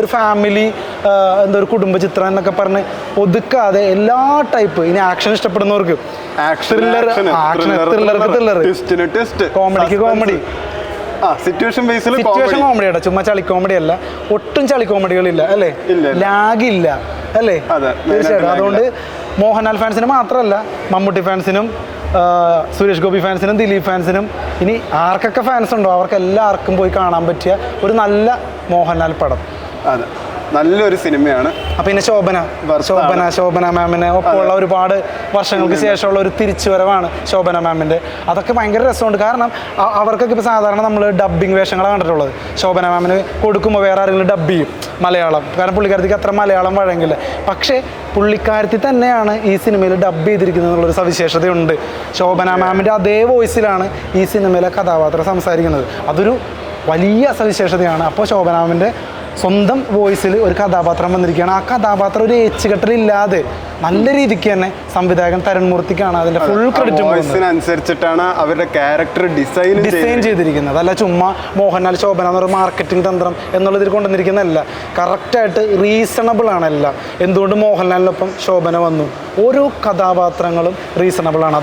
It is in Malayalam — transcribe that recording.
ഒരു ഫാമിലി എന്താ ഒരു കുടുംബ ചിത്രം എന്നൊക്കെ പറഞ്ഞ് ഒതുക്കാതെ എല്ലാ ടൈപ്പ് ഇനി ആക്ഷൻ ഇഷ്ടപ്പെടുന്നവർക്ക്. Action thriller. കോമഡിക്ക് comedy situation Basil situation കോമഡിയാണ് ചുമ്മാ ചളി കോമഡി അല്ല. ഒട്ടും ചളി കോമഡികളില്ല അല്ലേ? ലാഗ് ഇല്ല. അല്ലേ? തീർച്ചയായിട്ടും. അതുകൊണ്ട് മോഹൻലാൽ ഫാൻസിന് മാത്രമല്ല മമ്മൂട്ടി ഫാൻസിനും സുരേഷ് ഗോപി ഫാൻസിനും ദിലീപ് ഫാൻസിനും ഇനി ആർക്കൊക്കെ ഫാൻസ് ഉണ്ടോ? അവർക്ക് എല്ലാവർക്കും പോയി കാണാൻ പറ്റിയ ഒരു നല്ല മോഹൻലാൽ പടം. അതെ. നല്ലൊരു സിനിമയാണ്. പിന്നെ ശോഭന. ശോഭന ശോഭന മാമിനെ ഒപ്പമുള്ള ഒരുപാട് വർഷങ്ങൾക്ക് ശേഷമുള്ള ഒരു തിരിച്ചുവരവാണ് ശോഭന മാമിന്റെ. അതൊക്കെ ഭയങ്കര രസമുണ്ട്. കാരണം അവർക്കൊക്കെ ഇപ്പോൾ സാധാരണ നമ്മൾ ഡബ്ബിംഗ് വേഷങ്ങളാണ് കണ്ടിട്ടുള്ളത്. ശോഭന മാമിന് കൊടുക്കുമ്പോൾ വേറെ ആരെങ്കിലും ഡബ് ചെയ്യും മലയാളം. കാരണം പുള്ളിക്കാരത്തിക്ക് അത്ര മലയാളം വഴങ്ങില്ല. പക്ഷേ പുള്ളിക്കാരത്തി തന്നെയാണ് ഈ സിനിമയിൽ ഡബ് ചെയ്തിരിക്കുന്നത് എന്നുള്ളൊരു സവിശേഷതയുണ്ട്. ശോഭന മാമിന്റെ അതേ വോയിസിലാണ് ഈ സിനിമയിലെ കഥാപാത്രം സംസാരിക്കുന്നത്. അതൊരു വലിയ സവിശേഷതയാണ്. അപ്പോൾ ശോഭന മാമിന്റെ സ്വന്തം വോയിസിൽ ഒരു കഥാപാത്രം വന്നിരിക്കുകയാണ്. ആ കഥാപാത്രം ഒരു ഏച്ചുകെട്ടലില്ലാതെ നല്ല രീതിക്ക് തന്നെ സംവിധായകൻ തരൺമൂർത്തിക്കാണ് അതിന്റെ ഫുൾ ക്രെഡിറ്റ് വോയിസിനനുസരിച്ചിട്ടാണ് അവരുടെ ക്യാരക്ടർ ഡിസൈൻ ഡിസൈൻ ചെയ്തിരിക്കുന്നത്. അല്ല ചുമ്മാ മോഹൻലാൽ ശോഭന എന്ന് പറയുന്ന മാർക്കറ്റിംഗ് തന്ത്രം എന്നുള്ളതിൽ കൊണ്ടുവന്നിരിക്കുന്നതല്ല. കറക്റ്റായിട്ട് റീസണബിൾ ആണ് എല്ലാം. എന്തുകൊണ്ട് മോഹൻലാലിനൊപ്പം ശോഭന വന്നു? ഓരോ കഥാപാത്രങ്ങളും റീസണബിൾ ആണ്.